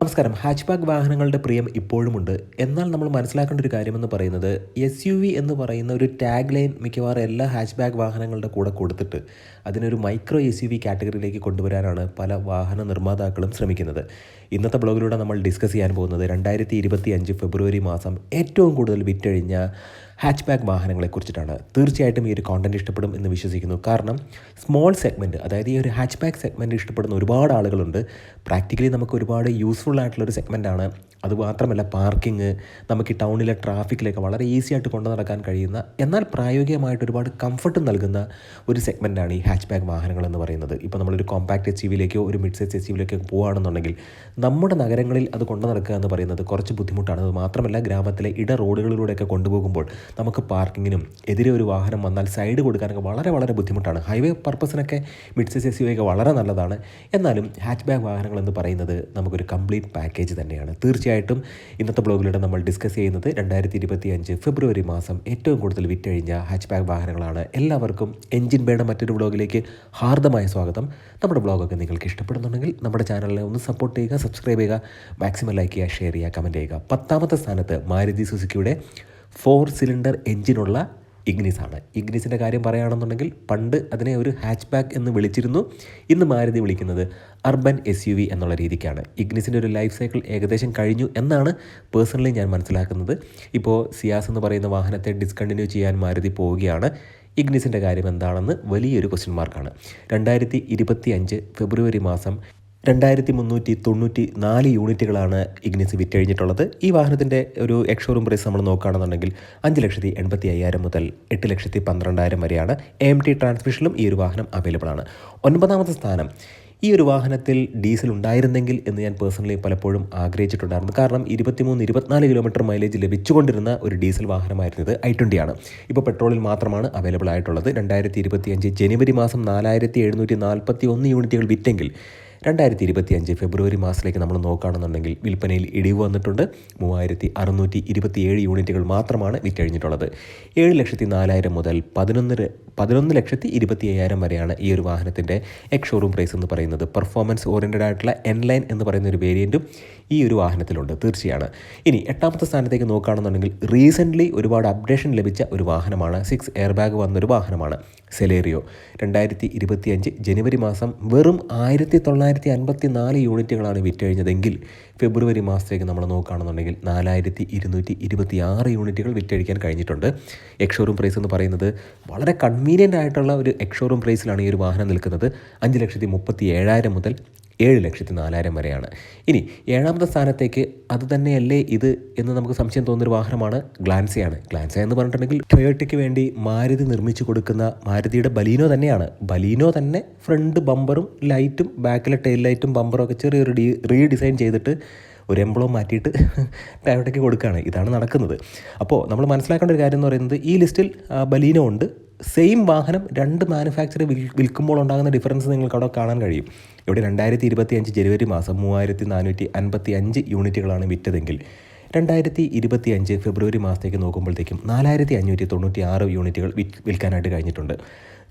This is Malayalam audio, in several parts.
നമസ്കാരം. ഹാച്ച്ബാക്ക് വാഹനങ്ങളുടെ പ്രിയം ഇപ്പോഴുമുണ്ട്. എന്നാൽ നമ്മൾ മനസ്സിലാക്കേണ്ട ഒരു കാര്യമെന്ന് പറയുന്നത് എസ് യു വി എന്ന് പറയുന്ന ഒരു ടാഗ് ലൈൻ മിക്കവാറും എല്ലാ ഹാച്ച്ബാക്ക് വാഹനങ്ങളുടെ കൂടെ കൊടുത്തിട്ട് അതിനൊരു മൈക്രോ എസ് യു വി കാറ്റഗറിയിലേക്ക് കൊണ്ടുവരാനാണ് പല വാഹന നിർമ്മാതാക്കളും ശ്രമിക്കുന്നത്. ഇന്നത്തെ ബ്ലോഗിലൂടെ നമ്മൾ ഡിസ്കസ് ചെയ്യാൻ പോകുന്നത് രണ്ടായിരത്തി ഫെബ്രുവരി മാസം ഏറ്റവും കൂടുതൽ വിറ്റഴിഞ്ഞ ഹാച്ച്ബാക്ക് വാഹനങ്ങളെക്കുറിച്ചിട്ടാണ്. തീർച്ചയായിട്ടും ഈ ഒരു കോണ്ടന്റ് ഇഷ്ടപ്പെടും എന്ന് വിശ്വസിക്കുന്നു. കാരണം സ്മോൾ സെഗ്മെന്റ് അതായത് ഈ ഒരു ഹാച്ച് ഹാച്ച്ബാക്ക് സെഗ്മെന്റ് ഇഷ്ടപ്പെടുന്ന ഒരുപാട് ആളുകളുണ്ട്. പ്രാക്ടിക്കലി നമുക്ക് ഒരുപാട് യൂസ്ഫുൾ ആയിട്ടുള്ളൊരു സെഗ്മെന്റാണ് അതുമാത്രമല്ല പാർക്കിംഗ് നമുക്ക് ഈ ടൗണിലെ ട്രാഫിക്കിലേക്ക് വളരെ ഈസി ആയിട്ട് കൊണ്ടു നടക്കാൻ കഴിയുന്ന എന്നാൽ പ്രായോഗികമായിട്ട് ഒരുപാട് കംഫർട്ട് നൽകുന്ന ഒരു സെഗ്മെന്റാണ് ഈ ഹാച്ച്ബാക്ക് വാഹനങ്ങൾ എന്ന് പറയുന്നത്. ഇപ്പോൾ നമ്മളൊരു കോമ്പാക്ട് എച്ച് വിയിലേക്കോ ഒരു മിഡ് സൈസ് എച്ച് വിയിലേക്കോ പോകുകയാണെന്നുണ്ടെങ്കിൽ നമ്മുടെ നഗരങ്ങളിൽ അത് കൊണ്ടു നടക്കുക എന്ന് പറയുന്നത് കുറച്ച് ബുദ്ധിമുട്ടാണ്. അത് മാത്രമല്ല ഗ്രാമത്തിലെ ഇട റോഡുകളിലൂടെയൊക്കെ കൊണ്ടുപോകുമ്പോൾ നമുക്ക് പാർക്കിങ്ങിനും എതിരെ ഒരു വാഹനം വന്നാൽ സൈഡ് കൊടുക്കാനൊക്കെ വളരെ വളരെ ബുദ്ധിമുട്ടാണ്. ഹൈവേ പർപ്പസിനൊക്കെ മിഡ് സൈസ് എസ് ഒക്കെ വളരെ നല്ലതാണ്. എന്നാലും ഹാച്ച് ബാഗ് വാഹനങ്ങൾ എന്ന് പറയുന്നത് നമുക്കൊരു കംപ്ലീറ്റ് പാക്കേജ് തന്നെയാണ്. തീർച്ചയായിട്ടും ഇന്നത്തെ ബ്ലോഗിലൂടെ നമ്മൾ ഡിസ്കസ് ചെയ്യുന്നത് രണ്ടായിരത്തി ഇരുപത്തി അഞ്ച് ഫെബ്രുവരി മാസം ഏറ്റവും കൂടുതൽ വിറ്റഴിഞ്ഞ ഹാച്ച് ബാഗ് വാഹനങ്ങളാണ്. എല്ലാവർക്കും എഞ്ചിൻ ബേയുടെ മറ്റൊരു ബ്ലോഗിലേക്ക് ഹാർദമായ സ്വാഗതം. നമ്മുടെ ബ്ലോഗൊക്കെ നിങ്ങൾക്ക് ഇഷ്ടപ്പെടുന്നുണ്ടെങ്കിൽ നമ്മുടെ ചാനലിനെ ഒന്ന് സപ്പോർട്ട് ചെയ്യുക സബ്സ്ക്രൈബ് ചെയ്യുക മാക്സിമം ലൈക്ക് ചെയ്യുക ഷെയർ ചെയ്യുക കമന്റ് ചെയ്യുക. പത്താമത്തെ സ്ഥാനത്ത് മാരുതി സുസുക്കിയുടെ ഫോർ സിലിണ്ടർ എഞ്ചിനുള്ള ഇഗ്നിസ് ആണ് ഇഗ്നിസിന്റെ കാര്യം പറയുകയാണെന്നുണ്ടെങ്കിൽ പണ്ട് അതിനെ ഒരു ഹാച്ച് ബാക്ക് എന്ന് വിളിച്ചിരുന്നു. ഇന്ന് മാരുതി വിളിക്കുന്നത് അർബൻ എസ് യു വി എന്നുള്ള രീതിക്കാണ്. ഇഗ്നിസിന്റെ ഒരു ലൈഫ് സൈക്കിൾ ഏകദേശം കഴിഞ്ഞു എന്നാണ് പേഴ്സണലി ഞാൻ മനസ്സിലാക്കുന്നത്. ഇപ്പോൾ സിയാസ് എന്ന് പറയുന്ന വാഹനത്തെ ഡിസ്കണ്ടിന്യൂ ചെയ്യാൻ മാരുതി പോവുകയാണ്. ഇഗ്നിസിന്റെ കാര്യം എന്താണെന്ന് വലിയൊരു ക്വസ്റ്റ്യൻ മാർക്കാണ് രണ്ടായിരത്തി ഇരുപത്തി അഞ്ച് ഫെബ്രുവരി മാസം രണ്ടായിരത്തി മുന്നൂറ്റി തൊണ്ണൂറ്റി നാല് യൂണിറ്റുകളാണ് ഇഗ്നിസ് വിറ്റഴിഞ്ഞിട്ടുള്ളത് ഈ വാഹനത്തിന്റെ ഒരു എക്സ്ഷോറൂം പ്രൈസ് നമ്മൾ നോക്കുകയാണെന്നുണ്ടെങ്കിൽ അഞ്ച് ലക്ഷത്തി എൺപത്തി അയ്യായിരം മുതൽ എട്ട് ലക്ഷത്തി പന്ത്രണ്ടായിരം വരെയാണ് എം ടി ട്രാൻസ്മിഷനിലും ഈ ഒരു വാഹനം അവൈലബിൾ ആണ്. ഒൻപതാമത്തെ സ്ഥാനം ഈ ഒരു വാഹനത്തിൽ ഡീസൽ ഉണ്ടായിരുന്നെങ്കിൽ എന്ന് ഞാൻ പേഴ്സണലി പലപ്പോഴും ആഗ്രഹിച്ചിട്ടുണ്ടായിരുന്നു. കാരണം ഇരുപത്തിമൂന്ന് ഇരുപത്തിനാല് കിലോമീറ്റർ മൈലേജ് ലഭിച്ചുകൊണ്ടിരുന്ന ഒരു ഡീസൽ വാഹനമായിരുന്നത് ഐ ട്വന്റി ആണ്. ഇപ്പോൾ പെട്രോളിൽ മാത്രമാണ് അവൈലബിൾ ആയിട്ടുള്ളത്. രണ്ടായിരത്തി ഇരുപത്തിയഞ്ച് ജനുവരി മാസം നാലായിരത്തി എഴുന്നൂറ്റി നാൽപ്പത്തി ഒന്ന് യൂണിറ്റുകൾ വിറ്റെങ്കിൽ രണ്ടായിരത്തി ഇരുപത്തി അഞ്ച് ഫെബ്രുവരി മാസത്തിലേക്ക് നമ്മൾ നോക്കുകയാണെന്നുണ്ടെങ്കിൽ വിൽപ്പനയിൽ ഇടിവ് വന്നിട്ടുണ്ട്. മൂവായിരത്തി അറുന്നൂറ്റി ഇരുപത്തി ഏഴ് യൂണിറ്റുകൾ മാത്രമാണ് വിറ്റഴിഞ്ഞിട്ടുള്ളത്. ഏഴ് ലക്ഷത്തി നാലായിരം മുതൽ പതിനൊന്ന് പതിനൊന്ന് ലക്ഷത്തി ഇരുപത്തി അയ്യായിരം വരെയാണ് ഈ ഒരു വാഹനത്തിന്റെ എക്സ് ഷോറൂം പ്രൈസ് എന്ന് പറയുന്നത്. പെർഫോമൻസ് ഓറിയന്റഡ് ആയിട്ടുള്ള എൻ ലൈൻ എന്ന് പറയുന്ന ഒരു വേരിയന്റും ഈ ഒരു വാഹനത്തിലുണ്ട്. തീർച്ചയാണ്. ഇനി എട്ടാമത്തെ സ്ഥാനത്തേക്ക് നോക്കുകയാണെന്നുണ്ടെങ്കിൽ റീസെന്റ്ലി ഒരുപാട് അപ്ഡേഷൻ ലഭിച്ച ഒരു വാഹനമാണ്. സിക്സ് എയർ ബാഗ് വന്നൊരു വാഹനമാണ്. സെലേറിയോ രണ്ടായിരത്തി ഇരുപത്തി അഞ്ച് ജനുവരി മാസം വെറും ആയിരത്തി തൊള്ളായിരത്തി അൻപത്തി നാല് യൂണിറ്റുകളാണ് വിറ്റഴിഞ്ഞതെങ്കിൽ ഫെബ്രുവരി മാസത്തേക്ക് നമ്മൾ നോക്കുകയാണെന്നുണ്ടെങ്കിൽ നാലായിരത്തി ഇരുന്നൂറ്റി ഇരുപത്തി ആറ് യൂണിറ്റുകൾ വിറ്റഴിക്കാൻ കഴിഞ്ഞിട്ടുണ്ട്. എക്സ്ഷോറൂം പ്രൈസ് എന്ന് പറയുന്നത് വളരെ കൺവീനിയന്റ് ആയിട്ടുള്ള ഒരു എക്ഷോറൂം പ്രൈസിലാണ് ഈ ഒരു വാഹനം നിൽക്കുന്നത്. അഞ്ച് ലക്ഷത്തി മുപ്പത്തി ഏഴായിരം മുതൽ ഏഴ് ലക്ഷത്തി നാലായിരം വരെയാണ്. ഇനി ഏഴാമത്തെ സ്ഥാനത്തേക്ക് അത് തന്നെയല്ലേ ഇത് എന്ന് നമുക്ക് സംശയം തോന്നുന്നൊരു വാഹനമാണ് ഗ്ലാൻസയാണ്. ഗ്ലാൻസ എന്ന് പറഞ്ഞിട്ടുണ്ടെങ്കിൽ ടൊയോട്ടയ്ക്ക് വേണ്ടി മാരുതി നിർമ്മിച്ചു കൊടുക്കുന്ന മാരുതിയുടെ ബലീനോ തന്നെയാണ്. ബലീനോ തന്നെ ഫ്രണ്ട് ബമ്പറും ലൈറ്റും ബാക്കിലെ ടെയിൽ ലൈറ്റും ബമ്പറും ഒക്കെ ചെറിയൊരു ഡീ റീഡിസൈൻ ചെയ്തിട്ട് ഒരു എംബ്ലോ മാറ്റിയിട്ട് ടയോട്ടയ്ക്ക് കൊടുക്കുകയാണ്. ഇതാണ് നടക്കുന്നത്. അപ്പോൾ നമ്മൾ മനസ്സിലാക്കേണ്ട ഒരു കാര്യം എന്ന് പറയുന്നത് ഈ ലിസ്റ്റിൽ ബലീനോ ഉണ്ട്. സെയിം വാഹനം രണ്ട് മാനുഫാക്ചർ വിൽ വിൽക്കുമ്പോൾ ഉണ്ടാകുന്ന ഡിഫറൻസ് നിങ്ങൾക്ക് അവിടെ കാണാൻ കഴിയും. ഇവിടെ രണ്ടായിരത്തി ഇരുപത്തി അഞ്ച് ജനുവരി മാസം മൂവായിരത്തി നാനൂറ്റി അൻപത്തി അഞ്ച് യൂണിറ്റുകളാണ് വിറ്റതെങ്കിൽ രണ്ടായിരത്തി ഇരുപത്തി അഞ്ച് ഫെബ്രുവരി മാസത്തേക്ക് നോക്കുമ്പോഴത്തേക്കും നാലായിരത്തി അഞ്ഞൂറ്റി തൊണ്ണൂറ്റി ആറ് യൂണിറ്റുകൾ വിൽക്കാനായിട്ട് കഴിഞ്ഞിട്ടുണ്ട്.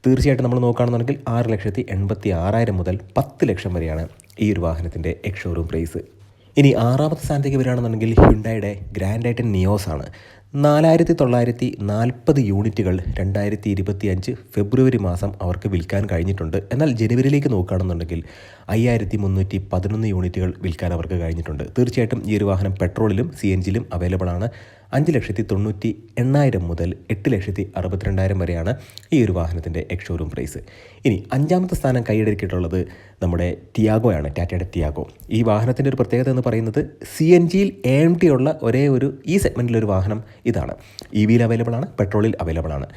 തീർച്ചയായിട്ടും നമ്മൾ നോക്കുകയാണെന്നുണ്ടെങ്കിൽ ആറ് ലക്ഷത്തി എൺപത്തി ആറായിരം മുതൽ പത്ത് ലക്ഷം വരെയാണ് ഈ ഒരു വാഹനത്തിന്റെ എക്സ് ഷോറൂം പ്രൈസ് ഇനി ആറാമത്തെ സ്ഥാനത്തേക്ക് വരികയാണെന്നുണ്ടെങ്കിൽ ഹ്യുണ്ടായുടെ ഗ്രാൻഡ് ഐറ്റൻ നിയോസ് ആണ് നാലായിരത്തി തൊള്ളായിരത്തി നാൽപ്പത് യൂണിറ്റുകൾ രണ്ടായിരത്തി ഇരുപത്തി അഞ്ച് ഫെബ്രുവരി മാസം അവർക്ക് വിൽക്കാൻ കഴിഞ്ഞിട്ടുണ്ട്. എന്നാൽ ജനുവരിയിലേക്ക് നോക്കുകയാണെന്നുണ്ടെങ്കിൽ അയ്യായിരത്തി മുന്നൂറ്റി പതിനൊന്ന് യൂണിറ്റുകൾ വിൽക്കാൻ അവർക്ക് കഴിഞ്ഞിട്ടുണ്ട്. തീർച്ചയായിട്ടും ഈ ഒരു വാഹനം പെട്രോളിലും സി എൻ ജിയിലും അവൈലബിൾ ആണ്. അഞ്ച് ലക്ഷത്തി തൊണ്ണൂറ്റി എണ്ണായിരം മുതൽ എട്ട് ലക്ഷത്തി അറുപത്തിരണ്ടായിരം വരെയാണ് ഈ ഒരു വാഹനത്തിന്റെ എക്ഷോറൂം പ്രൈസ് ഇനി അഞ്ചാമത്തെ സ്ഥാനം കൈയടക്കിയിട്ടുള്ളത് നമ്മുടെ ടിയാഗോ ആണ് ടാറ്റയുടെ ടിയാഗോ ഈ വാഹനത്തിന്റെ ഒരു പ്രത്യേകത എന്ന് പറയുന്നത് സി എൻ ജിയിൽ എ എം ടി ഉള്ള ഒരേ ഒരു ഈ സെഗ്മെന്റിലൊരു വാഹനം ഇതാണ്. ഇ വിയിൽ അവൈലബിൾ ആണ് പെട്രോളിൽ അവൈലബിൾ ആണ്.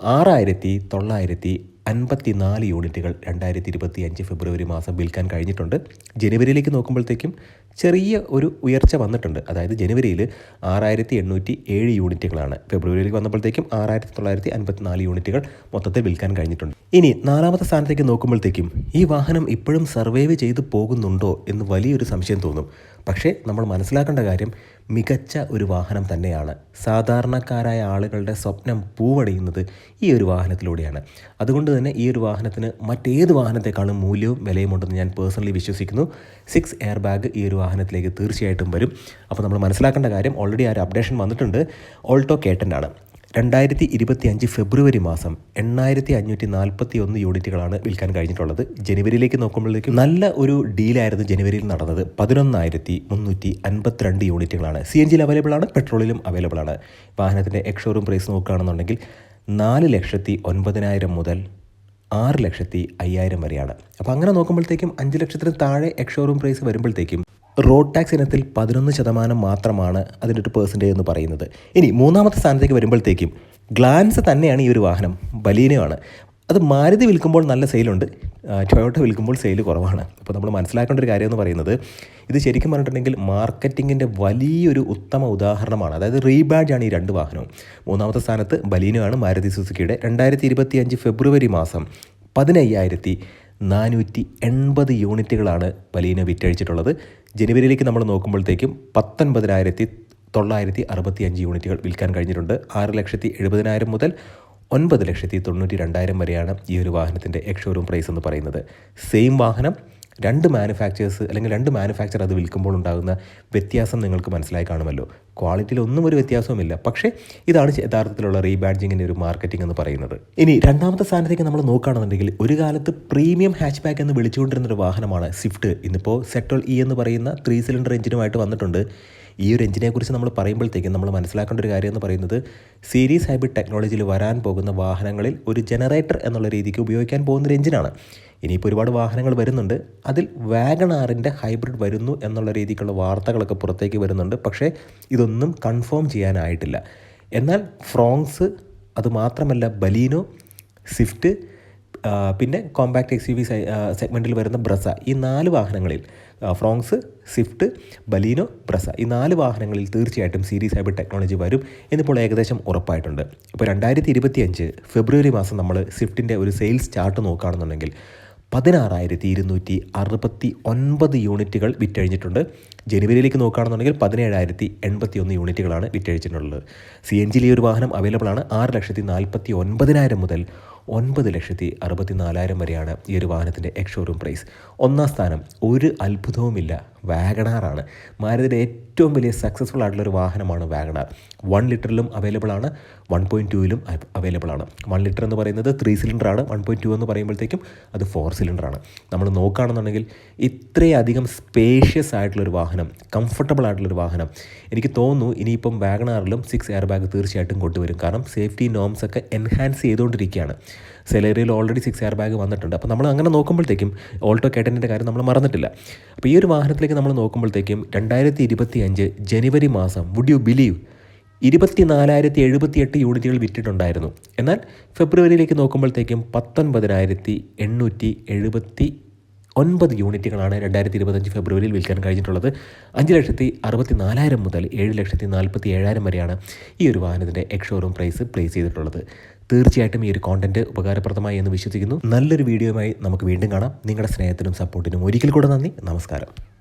ആറായിരത്തി തൊള്ളായിരത്തി അൻപത്തി നാല് യൂണിറ്റുകൾ രണ്ടായിരത്തി ഇരുപത്തി അഞ്ച് ഫെബ്രുവരി മാസം വിൽക്കാൻ കഴിഞ്ഞിട്ടുണ്ട്. ജനുവരിയിലേക്ക് നോക്കുമ്പോഴത്തേക്കും ചെറിയ ഒരു ഉയർച്ച വന്നിട്ടുണ്ട്. അതായത് ജനുവരിയിൽ ആറായിരത്തി എണ്ണൂറ്റി ഏഴ് യൂണിറ്റുകളാണ്. ഫെബ്രുവരിയിലേക്ക് വന്നപ്പോഴത്തേക്കും ആറായിരത്തി തൊള്ളായിരത്തി അൻപത്തി നാല് യൂണിറ്റുകൾ മൊത്തത്തിൽ വിൽക്കാൻ കഴിഞ്ഞിട്ടുണ്ട്. ഇനി നാലാമത്തെ സ്ഥാനത്തേക്ക് നോക്കുമ്പോഴത്തേക്കും ഈ വാഹനം ഇപ്പോഴും സർവൈവ് ചെയ്തു പോകുന്നുണ്ടോ എന്ന് വലിയൊരു സംശയം തോന്നും. പക്ഷേ നമ്മൾ മനസ്സിലാക്കേണ്ട കാര്യം മികച്ച ഒരു വാഹനം തന്നെയാണ്. സാധാരണക്കാരായ ആളുകളുടെ സ്വപ്നം പൂവടയുന്നത് ഈ ഒരു വാഹനത്തിലൂടെയാണ്. അതുകൊണ്ട് തന്നെ ഈ ഒരു വാഹനത്തിന് മറ്റേത് വാഹനത്തെക്കാളും മൂല്യവും വിലയും ഉണ്ടെന്ന് ഞാൻ പേഴ്സണലി വിശ്വസിക്കുന്നു. സിക്സ് എയർ ബാഗ് ഈ ഒരു വാഹനത്തിലേക്ക് തീർച്ചയായിട്ടും വരും. അപ്പോൾ നമ്മൾ മനസ്സിലാക്കേണ്ട കാര്യം ഓൾറെഡി ആ ഒരു അപ്ഡേഷൻ വന്നിട്ടുണ്ട്. ഓൾട്ടോ കേട്ടന്റെ ആണ്. രണ്ടായിരത്തി ഇരുപത്തി അഞ്ച് ഫെബ്രുവരി മാസം എണ്ണായിരത്തി അഞ്ഞൂറ്റി നാൽപ്പത്തി ഒന്ന് യൂണിറ്റുകളാണ് വിൽക്കാൻ കഴിഞ്ഞിട്ടുള്ളത്. ജനുവരിയിലേക്ക് നോക്കുമ്പോഴേക്കും നല്ല ഒരു ഡീലായിരുന്നു ജനുവരിയിൽ നടന്നത്. പതിനൊന്നായിരത്തി മുന്നൂറ്റി അൻപത്തിരണ്ട് യൂണിറ്റുകളാണ്. സി എൻ ജിയിൽ അവൈലബിൾ ആണ് പെട്രോളിലും അവൈലബിൾ ആണ്. വാഹനത്തിന്റെ എക്സ് പ്രൈസ് നോക്കുകയാണെന്നുണ്ടെങ്കിൽ നാല് ലക്ഷത്തി ഒൻപതിനായിരം മുതൽ ആറ് ലക്ഷത്തി അയ്യായിരം വരെയാണ്. അപ്പോൾ അങ്ങനെ നോക്കുമ്പോഴത്തേക്കും അഞ്ച് ലക്ഷത്തിന് താഴെ എക്സ് പ്രൈസ് വരുമ്പോഴത്തേക്കും റോഡ് ടാക്സ് ഇനത്തിൽ പതിനൊന്ന് ശതമാനം മാത്രമാണ് അതിന്റെ ഒരു പേഴ്സന്റേജ് എന്ന് പറയുന്നത്. ഇനി മൂന്നാമത്തെ സ്ഥാനത്തേക്ക് വരുമ്പോഴത്തേക്കും ഗ്ലാൻസ് തന്നെയാണ് ഈ ഒരു വാഹനം ബലീനയാണ് അത് മാരുതി വിൽക്കുമ്പോൾ നല്ല സെയിലുണ്ട് ടൊയോട്ട വിൽക്കുമ്പോൾ സെയിൽ കുറവാണ്. അപ്പോൾ നമ്മൾ മനസ്സിലാക്കേണ്ട ഒരു കാര്യം എന്ന് പറയുന്നത് ഇത് ശരിക്കും പറഞ്ഞിട്ടുണ്ടെങ്കിൽ മാർക്കറ്റിങ്ങിന്റെ വലിയൊരു ഉത്തമ ഉദാഹരണമാണ്. അതായത് റീബാഡ്ജാണ് ഈ രണ്ട് വാഹനവും. മൂന്നാമത്തെ സ്ഥാനത്ത് ബലീനയാണ് മാരുതി സുസുക്കിയുടെ. രണ്ടായിരത്തി ഇരുപത്തി അഞ്ച് ഫെബ്രുവരി മാസം പതിനയ്യായിരത്തി നാനൂറ്റി എൺപത് യൂണിറ്റുകളാണ് ബലീന വിറ്റഴിച്ചിട്ടുള്ളത്. ജനുവരിയിലേക്ക് നമ്മൾ നോക്കുമ്പോഴത്തേക്കും പത്തൊൻപതിനായിരത്തി തൊള്ളായിരത്തി അറുപത്തി അഞ്ച് യൂണിറ്റുകൾ വിൽക്കാൻ കഴിഞ്ഞിട്ടുണ്ട്. ആറ് ലക്ഷത്തി എഴുപതിനായിരം മുതൽ ഒൻപത് ലക്ഷത്തി തൊണ്ണൂറ്റി രണ്ടായിരം വരെയാണ് ഈ ഒരു വാഹനത്തിന്റെ എക്സ് ഷോറൂം പ്രൈസ് എന്ന് പറയുന്നത്. സെയിം വാഹനം രണ്ട് മാനുഫാക്ചേഴ്സ് അല്ലെങ്കിൽ രണ്ട് മാനുഫാക്ചർ അത് വിൽക്കുമ്പോൾ ഉണ്ടാകുന്ന വ്യത്യാസം നിങ്ങൾക്ക് മനസ്സിലായി കാണുമല്ലോ. ക്വാളിറ്റിയിൽ ഒന്നും ഒരു വ്യത്യാസവുമില്ല. പക്ഷേ ഇതാണ് യഥാർത്ഥത്തിലുള്ള റീബാഡ്ജിങ്ങിന്റെ ഒരു മാർക്കറ്റിംഗ് എന്ന് പറയുന്നത്. ഇനി രണ്ടാമത്തെ സ്ഥാനത്തേക്ക് നമ്മൾ നോക്കുകയാണെന്നുണ്ടെങ്കിൽ ഒരു കാലത്ത് പ്രീമിയം ഹാച്ച് ബാക്ക് എന്ന് വിളിച്ചുകൊണ്ടിരുന്ന ഒരു വാഹനമാണ് സ്വിഫ്റ്റ് ഇന്നിപ്പോൾ സെറ്റോൾ ഇ എന്ന് പറയുന്ന ത്രീ സിലിണ്ടർ എഞ്ചിനുമായിട്ട് വന്നിട്ടുണ്ട്. ഈ ഒരു എഞ്ചിനെ കുറിച്ച് നമ്മൾ പറയുമ്പോഴത്തേക്കും നമ്മൾ മനസ്സിലാക്കേണ്ട ഒരു കാര്യം എന്ന് പറയുന്നത് സീരീസ് ഹൈബ്രിഡ് ടെക്നോളജിയിൽ വരാൻ പോകുന്ന വാഹനങ്ങളിൽ ഒരു ജനറേറ്റർ എന്നുള്ള രീതിക്ക് ഉപയോഗിക്കാൻ പോകുന്ന ഒരു എഞ്ചിനാണ് ഇനിയിപ്പോൾ ഒരുപാട് വാഹനങ്ങൾ വരുന്നുണ്ട്. അതിൽ വാഗണാറിന്റെ ഹൈബ്രിഡ് വരുന്നു എന്നുള്ള രീതിക്കുള്ള വാർത്തകളൊക്കെ പുറത്തേക്ക് വരുന്നുണ്ട്. പക്ഷേ ഇതൊന്നും കൺഫേം ചെയ്യാനായിട്ടില്ല. എന്നാൽ ഫ്രോങ്സ് അതുമാത്രമല്ല ബലീനോ സ്വിഫ്റ്റ് പിന്നെ കോമ്പാക്ട് എക്സ് യു വി സെഗ്മെന്റിൽ വരുന്ന ബ്രസ ഈ നാല് വാഹനങ്ങളിൽ ഫ്രോങ്സ് സ്വിഫ്റ്റ് ബലീനോ ബ്രസ ഈ നാല് വാഹനങ്ങളിൽ തീർച്ചയായിട്ടും സീരീസ് ഹൈബ്രിഡ് ടെക്നോളജി വരും എന്നിപ്പോൾ ഏകദേശം ഉറപ്പായിട്ടുണ്ട്. ഇപ്പോൾ രണ്ടായിരത്തി ഇരുപത്തി അഞ്ച് ഫെബ്രുവരി മാസം നമ്മൾ സ്വിഫ്റ്റിന്റെ ഒരു സെയിൽസ് ചാർട്ട് നോക്കുകയാണെന്നുണ്ടെങ്കിൽ പതിനാറായിരത്തി ഇരുന്നൂറ്റി അറുപത്തി ഒൻപത് യൂണിറ്റുകൾ വിറ്റഴിഞ്ഞിട്ടുണ്ട്. ജനുവരിയിലേക്ക് നോക്കുകയാണെന്നുണ്ടെങ്കിൽ പതിനേഴായിരത്തി എൺപത്തി ഒന്ന് യൂണിറ്റുകളാണ് വിറ്റഴിച്ചിട്ടുള്ളത് സി എൻ ജിയിൽ ഈ ഒരു വാഹനം അവൈലബിൾ ആണ്. ആറ് ലക്ഷത്തി നാൽപ്പത്തി ഒൻപതിനായിരം മുതൽ ഒൻപത് ലക്ഷത്തി അറുപത്തി നാലായിരം വരെയാണ് ഈ ഒരു വാഹനത്തിന്റെ എക്സ് ഷോറൂം പ്രൈസ്. ഒന്നാം സ്ഥാനം ഒരു അത്ഭുതവുമില്ല. വാഗണാറാണ്. മാരുതിയുടെ ഏറ്റവും വലിയ സക്സസ്ഫുൾ ആയിട്ടുള്ള ഒരു വാഹനമാണ് വാഗണാർ. വൺ ലിറ്ററിലും അവൈലബിൾ ആണ്. വൺ പോയിന്റ് ടുവിലും അവൈലബിൾ ആണ്. വൺ ലിറ്റർ എന്ന് പറയുന്നത് ത്രീ സിലിണ്ടർ ആണ്. വൺ പോയിന്റ് ടു എന്ന് പറയുമ്പോഴത്തേക്കും അത് ഫോർ സിലിണ്ടർ ആണ്. നമ്മൾ നോക്കുകയാണെന്നുണ്ടെങ്കിൽ ഇത്രയധികം സ്പേഷ്യസ് ആയിട്ടുള്ളൊരു വാഹനം കംഫർട്ടബിൾ ആയിട്ടുള്ളൊരു വാഹനം. എനിക്ക് തോന്നുന്നു ഇനിയിപ്പം വാഗണാറിലും സിക്സ് എയർ ബാഗ് തീർച്ചയായിട്ടും കൊണ്ടുവരും. കാരണം സേഫ്റ്റി നോംസ് ഒക്കെ എൻഹാൻസ് ചെയ്തുകൊണ്ടിരിക്കുകയാണ്. സെലറിയിൽ ഓൾറെഡി സിക്സ് എയർ ബാഗ് വന്നിട്ടുണ്ട്. അപ്പോൾ നമ്മൾ അങ്ങനെ നോക്കുമ്പോഴത്തേക്കും ഓൾട്ടോ കേട്ടന്റെ കാര്യം നമ്മൾ മറന്നിട്ടില്ല. അപ്പോൾ ഈ ഒരു വാഹനത്തിലേക്ക് നമ്മൾ നോക്കുമ്പോഴത്തേക്കും രണ്ടായിരത്തി ഇരുപത്തി അഞ്ച് ജനുവരി മാസം വുഡ് യു ബിലീവ് ഇരുപത്തി നാലായിരത്തി എഴുപത്തി എട്ട് യൂണിറ്റുകൾ വിറ്റിട്ടുണ്ടായിരുന്നു. എന്നാൽ ഫെബ്രുവരിയിലേക്ക് നോക്കുമ്പോഴത്തേക്കും പത്തൊൻപതിനായിരത്തി എണ്ണൂറ്റി എഴുപത്തി ഒൻപത് യൂണിറ്റുകളാണ് രണ്ടായിരത്തി ഇരുപത്തഞ്ച് ഫെബ്രുവരിയിൽ വിൽക്കാൻ കഴിഞ്ഞിട്ടുള്ളത്. അഞ്ച് ലക്ഷത്തി അറുപത്തി നാലായിരം മുതൽ ഏഴ് ലക്ഷത്തി നാൽപ്പത്തി ഏഴായിരം വരെയാണ് ഈ ഒരു വാഹനത്തിന്റെ എക്സ്ഷോറൂം പ്രൈസ് പ്ലേസ് ചെയ്തിട്ടുള്ളത്. തീർച്ചയായിട്ടും ഈ ഒരു കോണ്ടന്റ് ഉപകാരപ്രദമായി എന്ന് വിശ്വസിക്കുന്നു. നല്ലൊരു വീഡിയോയുമായി നമുക്ക് വീണ്ടും കാണാം. നിങ്ങളുടെ സ്നേഹത്തിനും സപ്പോർട്ടിനും ഒരിക്കൽ കൂടെ നന്ദി. നമസ്കാരം.